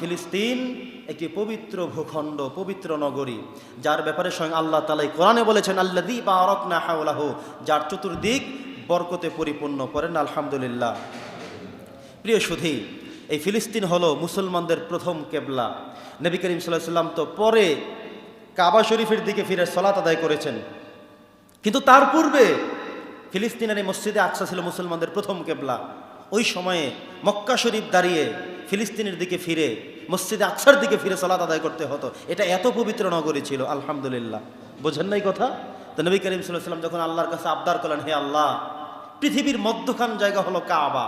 ফিলিস্তিন একটি পবিত্র ভূখণ্ড, পবিত্র নগরী, যার ব্যাপারে স্বয়ং আল্লাহ তালাই কোরআনে বলেছেন আল্লা দি বা না হাওলাহ যার চতুর্দিক বরকতে পরিপূর্ণ করেন, আলহামদুলিল্লাহ। প্রিয় সুধী, এই ফিলিস্তিন হলো মুসলমানদের প্রথম কেবলা। নবী করিম সাল্লাহ সাল্লাম তো পরে কাবা শরীফের দিকে ফিরে সলাত আদায় করেছেন। কিন্তু তার পূর্বে ফিলিস্তিনের এই মসজিদে আকসা ছিল মুসলমানদের প্রথম কেবলা। ওই সময়ে মক্কা শরীফ দাঁড়িয়ে ফিলিস্তিনের দিকে ফিরে, মসজিদে আকসার দিকে ফিরে সলাত আদায় করতে হতো। এটা এত পবিত্র নগরী ছিল, আলহামদুলিল্লাহ। বোঝেন নাই কথা? তো নবী করিম সাল্লাম যখন আল্লাহর কাছে আবদার করলেন, হে আল্লাহ, পৃথিবীর মধ্যখান জায়গা হলো কাবা।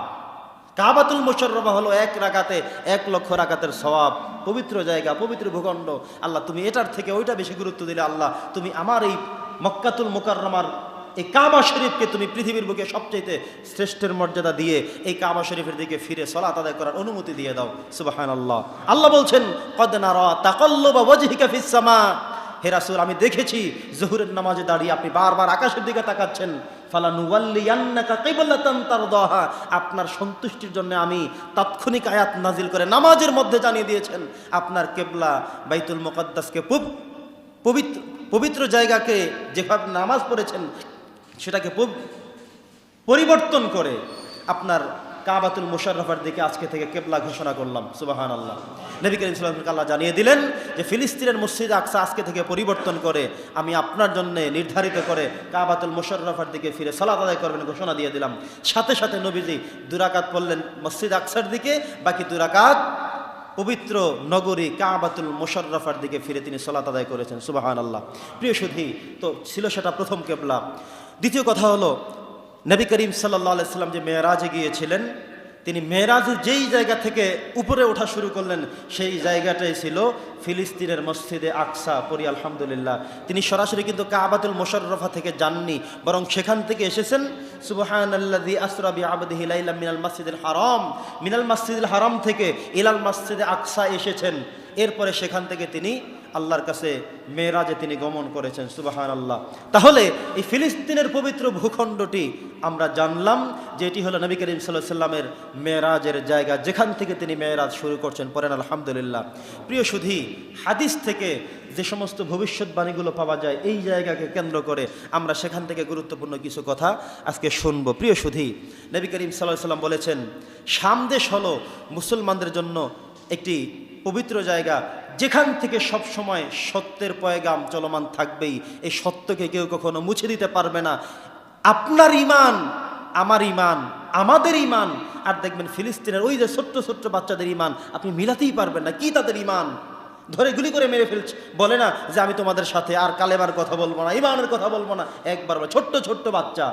কাবাতুল মোশাররফা হলো এক রাকাতে, এক লক্ষ রাকাতের সওয়াব। পবিত্র জায়গা, পবিত্র ভূখণ্ড। আল্লাহ, তুমি এটার থেকে ওইটা বেশি গুরুত্ব দিলে, আল্লাহ, তুমি আমার এই মক্কাতুল মোকাররমার এই কাবা শরীফকে তুমি পৃথিবীর বুকে সবচাইতে শ্রেষ্ঠের মর্যাদা দিয়ে এই কাবা শরীফের দিকে ফিরে সলাত আদায় করার অনুমতি দিয়ে দাও। সুবাহান আল্লাহ আল্লাহ বলছেন, কদ নারা তাকল্লবা ওয়াজহিকা ফিস সামা। হে রাসূল, আমি দেখেছি জহুরের নামাজে দাঁড়িয়ে আপনি বারবার আকাশের দিকে তাকাচ্ছেন। আপনার সন্তুষ্টির জন্য আমি তাৎক্ষণিক আয়াত নাজিল করে নামাজের মধ্যে জানিয়ে দিয়েছেন। আপনার কেবলা বাইতুল মুকদ্দাসকে পব- পবিত্র পবিত্র জায়গাকে যেভাবে নামাজ পড়েছেন সেটাকে পরিবর্তন করে আপনার কাবাতুল মুশাররফার দিকে আজকে থেকে কেবলা ঘোষণা করলাম সুবাহান আল্লাহ নবী করিম সাল্লামকে আল্লাহ জানিয়ে দিলেন যে ফিলিস্তিনের মসজিদ আকসা আজকে থেকে পরিবর্তন করে আমি আপনার জন্য নির্ধারিত করে কাবাতুল মুশাররফার দিকে ফিরে সালাত আদায় করবেন ঘোষণা দিয়ে দিলাম। সাথে সাথে নবীজি দুরাকাত পড়লেন মসজিদ আকসার দিকে, বাকি দুরাকাত পবিত্র নগরী কাবাতুল মোশাররফার দিকে ফিরে তিনি সলাত আদায় করেছেন সুবাহান আল্লাহ প্রিয় সুধী, তো ছিল সেটা প্রথম কেবলা। দ্বিতীয় কথা হলো, নবী করিম সাল্লাহ সাল্লাম যে মেয়েরাজে গিয়েছিলেন, তিনি মেয়েরাজের যেই জায়গা থেকে উপরে ওঠা শুরু করলেন, সেই জায়গাটাই ছিল ফিলিস্তিনের মসজিদে আকসা পরি আলহামদুলিল্লাহ। তিনি সরাসরি কিন্তু কাবাতুল মোশাররফা থেকে যাননি, বরং সেখান থেকে এসেছেন সুবহান আল্লাদি আসরাবি আবদিহি লাইলা মিনাল মসজিদুল হারাম। মিনাল মসজিদুল হারাম থেকে ইলাল মসজিদে আকসা এসেছেন। এরপরে সেখান থেকে তিনি আল্লাহর কাছে মেয়েরাজে তিনি গমন করেছেন সুবাহান আল্লাহ তাহলে এই ফিলিস্তিনের পবিত্র ভূখণ্ডটি আমরা জানলাম যে এটি হলো নবী করিম সাল্লাহ সাল্লামের মেয়েরাজের জায়গা, যেখান থেকে তিনি মেয়েরাজ শুরু করছেন পরেন আলহামদুলিল্লাহ। প্রিয় সুধী, হাদিস থেকে যে সমস্ত ভবিষ্যৎবাণীগুলো পাওয়া যায়, এই জায়গাকে কেন্দ্র করে আমরা সেখান থেকে গুরুত্বপূর্ণ কিছু কথা আজকে শুনব। প্রিয় সুধী, নবী করিম সাল্লাহ সাল্লাম বলেছেন সামদেশ হলো মুসলমানদের জন্য একটি পবিত্র জায়গা যেখান থেকে সব সময় সত্যের পয়গাম চলমান থাকবেই, এই সত্যকে কেউ কখনো মুছে দিতে পারবে না। আপনার ইমান আমার ইমান আমাদের ইমান আর দেখবেন ফিলিস্তিনের ওই যে ছোট্ট ছোট্ট বাচ্চাদের ইমান আপনি মিলাতেই পারবেন না। কি তাদের ইমান ধরে গুলি করে মেরে ফেলছে। বলে না যে আমি তোমাদের সাথে আর কালেমার কথা বলব না ইমানের কথা বলব না। একবার ছোট্ট ছোট্ট বাচ্চা,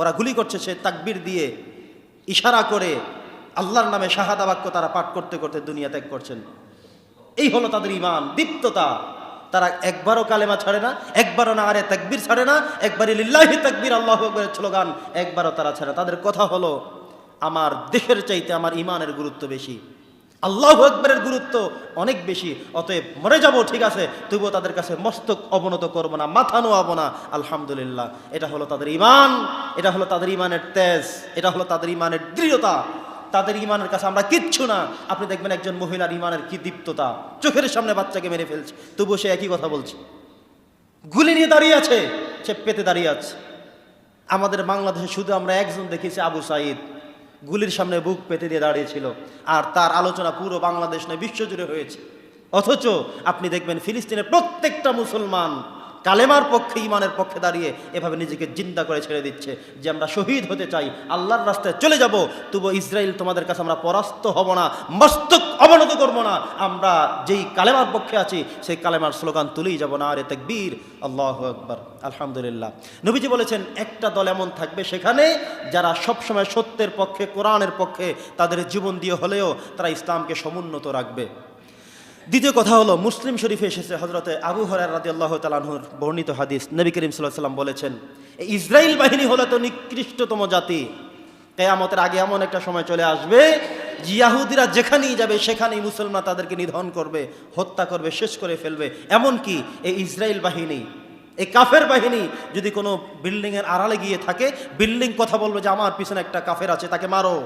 ওরা গুলি করছে সে তাকবির দিয়ে, ইশারা করে, আল্লাহর নামে শাহাদা বাক্য তারা পাঠ করতে করতে দুনিয়া ত্যাগ করছেন। এই হলো তাদের ইমান দীপ্ততা। তারা একবারও কালেমা ছাড়ে না, একবারও না আরে তাকবির ছাড়ে না, একবারই লিল্লাহি তাকবির, আল্লাহ আকবরের স্লোগান একবারও তারা ছাড়ে তাদের কথা হলো, আমার দেশের চাইতে আমার ইমানের গুরুত্ব বেশি। আল্লাহ আকবরের গুরুত্ব অনেক বেশি, অতএব মরে যাব, ঠিক আছে, তবুও তাদের কাছে মস্তক অবনত করব না, মাথা নোয়াবো না, আলহামদুলিল্লাহ। এটা হলো তাদের ইমান এটা হলো তাদের ইমানের তেজ, এটা হলো তাদের ইমানের দৃঢ়তা। তাদের ইমানের কাছে আমরা কিচ্ছু না। আপনি দেখবেন একজন মহিলার ইমানের কি দীপ্ততা। চোখের সামনে বাচ্চাকে মেরে ফেলছে। তবুও সে একই কথা বলছে। গুলি নিয়ে দাঁড়িয়ে আছে। সে পেতে দাঁড়িয়ে আছে। আমাদের বাংলাদেশে শুধু আমরা একজন দেখেছি, আবু সাইদ। গুলির সামনে বুক পেতে দিয়ে দাঁড়িয়েছিল। আর তার আলোচনা পুরো বাংলাদেশ নয়, বিশ্বজুড়ে হয়েছে। অথচ আপনি দেখবেন ফিলিস্তিনের প্রত্যেকটা মুসলমান কালেমার পক্ষে ইমানের পক্ষে দাঁড়িয়ে এভাবে নিজেকে জিন্দা করে ছেড়ে দিচ্ছে যে আমরা শহীদ হতে চাই, আল্লাহর রাস্তায় চলে যাব। তবু ইসরায়েল তোমাদের কাছে আমরা পরাস্ত হব না, মস্তক অবনত করব না। আমরা যেই কালেমার পক্ষে আছি, সেই কালেমার স্লোগান তুলেই যাব না। আরে তাকবীর। আল্লাহ আকবর। আলহামদুলিল্লাহ। নবীজি বলেছেন, একটা দল এমন থাকবে সেখানে যারা সবসময় সত্যের পক্ষে, কোরআনের পক্ষে তাদের জীবন দিয়ে হলেও তারা ইসলামকে সমুন্নত রাখবে। দ্বিতীয় কথা হলো, মুসলিম শরীফে এসেছে হজরতে আবু হরার রাজি আল্লাহ তালাহুর বর্ণিত হাদিস। নবী করিম সাল্লাহ সাল্লাম বলেছেন এই ইসরায়েল বাহিনী হলো তো নিকৃষ্টতম জাতি। কেয়ামতের আগে এমন একটা সময় চলে আসবে, ইয়াহুদিরা যেখানেই যাবে, সেখানেই মুসলমান তাদেরকে নিধন করবে, হত্যা করবে, শেষ করে ফেলবে। এমনকি এই ইসরায়েল বাহিনী এই কাফের বাহিনী যদি কোনো বিল্ডিংয়ের আড়ালে গিয়ে থাকে, বিল্ডিং কথা বলবে যে, আমার পিছনে একটা কাফের আছে, তাকে মারো।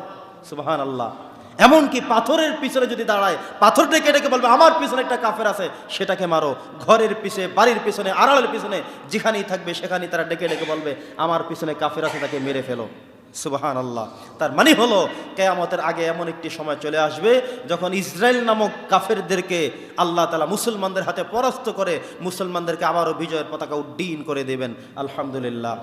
সুবাহান আল্লাহ এমনকি পাথরের পিছনে যদি দাঁড়ায় পাথর ডেকে ডেকে বলবে, আমার পিছনে একটা কাফের আছে, সেটাকে মারো। ঘরের পিছে, বাড়ির পিছনে, আড়ালের পিছনে, যেখানেই থাকবে সেখানেই তারা ডেকে ডেকে বলবে, আমার পিছনে কাফের আছে, তাকে মেরে ফেলো। সুবাহান আল্লাহ তার মানে হলো, কেয়ামতের আগে এমন একটি সময় চলে আসবে, যখন ইসরায়েল নামক কাফেরদেরকে আল্লাহ তালা মুসলমানদের হাতে পরাস্ত করে, মুসলমানদেরকে আবারও বিজয়ের পতাকা উড্ডীন করে দেবেন। আলহামদুলিল্লাহ।